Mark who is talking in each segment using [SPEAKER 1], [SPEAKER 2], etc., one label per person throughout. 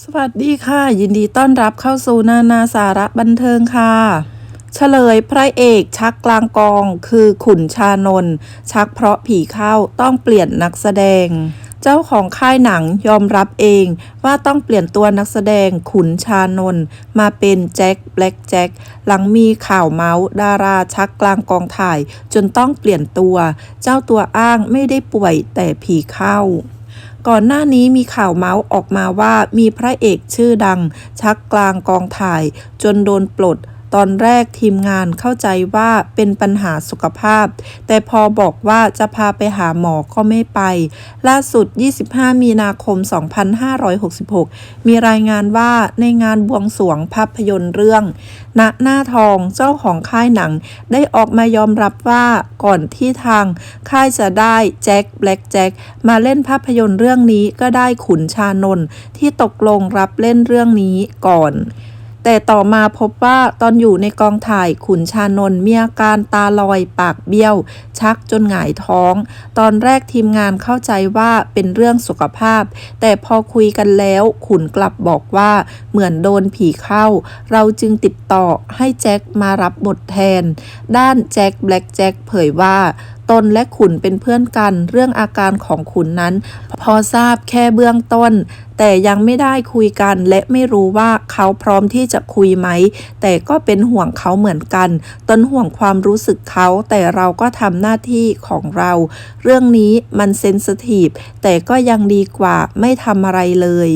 [SPEAKER 1] สวัสดีค่ะ ยินดีต้อนรับเข้าสู่นานาสาระบันเทิงค่ะ เฉลยพระเอกชักกลางกองคือขุนชานนท์ชักเพราะผีเข้าต้องเปลี่ยนนักแสดง เจ้าของค่ายหนังยอมรับเองว่าต้องเปลี่ยนตัวนักแสดงขุนชานนท์มาเป็นแจ็คแบล็กแจ็คหลังมีข่าวเมาส์ดาราชักกลางกองถ่าย จนต้องเปลี่ยนตัว เจ้าตัวอ้างไม่ได้ป่วยแต่ผีเข้า ก่อนหน้านี้มีข่าวเมาส์ออกมาว่ามีพระเอกชื่อดัง ชักกลางกองถ่าย จนโดนปลด ตอนแรกทีมงานเข้าใจว่าเป็นปัญหาสุขภาพ แต่พอบอกว่าจะพาไปหาหมอก็ไม่ไป ล่าสุด 25 มีนาคม 2566 มีรายงานว่าในงานบวงสรวงภาพยนตร์เรื่องณหน้าทองเจ้าของค่ายหนัง ได้ออกมายอมรับว่าก่อนที่ทางค่ายจะได้แจ็คแบล็กแจ็คมาเล่นภาพยนตร์เรื่องนี้ก็ได้ขุนชานนท์ที่ตกลงรับเล่นเรื่องนี้ก่อน แต่ต่อมาพบว่าตอนอยู่ในกองถ่ายขุนชานนท์มีอาการตาลอยปากเบี้ยว ชักจนหงายท้อง ตอนแรกทีมงานเข้าใจว่าเป็นเรื่องสุขภาพ แต่พอคุยกันแล้วขุนกลับบอกว่าเหมือนโดนผีเข้า เราจึงติดต่อให้แจ็คมารับบทแทน ด้านแจ็คแบล็กแจ็คเผยว่า ตนและขุนเป็นเพื่อนกัน เรื่องอาการของขุนนั้น พอทราบแค่เบื้องต้น แต่ยังไม่ได้คุยกันและไม่รู้ว่าเขาพร้อมที่จะคุยไหม แต่ก็เป็นห่วงเขาเหมือนกัน ตนห่วงความรู้สึกเขาแต่เราก็ทำหน้าที่ของเรา เรื่องนี้มันเซนสทีฟแต่ก็ยังดีกว่าไม่ทำอะไรเลย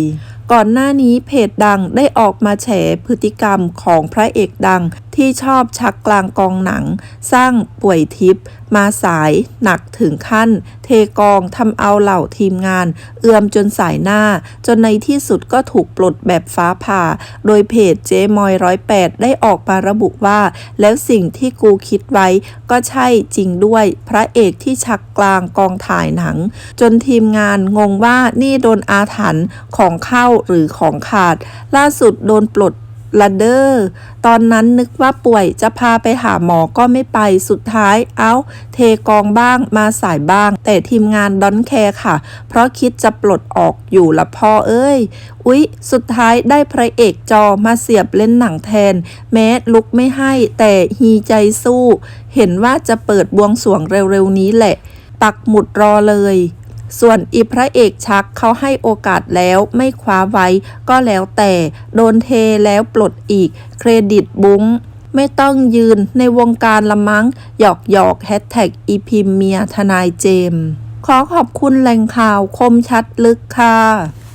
[SPEAKER 1] ก่อนหน้านี้เพจดังได้ออกมาแฉพฤติกรรมของพระเอกดัง ที่ชอบชักกลางกองหนัง สร้างป่วยทิพย์มาสายหนักถึงขั้น เทกองทำเอาเหล่าทีมงาน เอื้อมจนสายหน้า จนในที่สุดก็ถูกปลดแบบฟ้าผ่า โดยเพจเจมอยร้อยแปดได้ออกมาระบุว่า แล้วสิ่งที่กูคิดไว้ก็ใช่จริงด้วย พระเอกที่ชักกลางกองถ่ายหนัง จนทีมงานงงว่านี่โดนอาถรรพ์ของเข้าหรือของขาด ล่าสุดโดนปลด ละเดอร์ตอนนั้นนึกว่าป่วยจะพาไปหาหมอก็ไม่ไปสุดท้ายเอา้า เทกองบ้างมาสายบ้าง แต่ทีมงานดอนแคร์ค่ะ เพราะคิดจะปลดออกอยู่ละพ่อเอ้ย อุ๊ย สุดท้ายได้พระเอกจอมาเสียบเล่นหนังแทน แม้ลุกไม่ให้แต่ฮีใจสู้ เห็นว่าจะเปิดบวงสรวงเร็วๆนี้แหละ ปักหมุดรอเลย ส่วนอีพระเอกชักเขาให้โอกาสแล้วไม่คว้าไว้ก็แล้วแต่ โดนเทแล้วปลดอีก เครดิตบุ้ง ไม่ต้องยืนในวงการละมั้ง หยอกหยอกแฮชแท็กอีพิมเมียทนายเจมส์ขอขอบคุณแหล่งข่าวคมชัดลึกค่ะ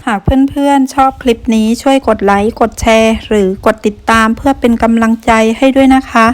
[SPEAKER 1] หากเพื่อนๆ ชอบคลิปนี้ช่วยกดไลค์ กดแชร์ หรือกดติดตามเพื่อเป็นกำลังใจให้ด้วยนะคะ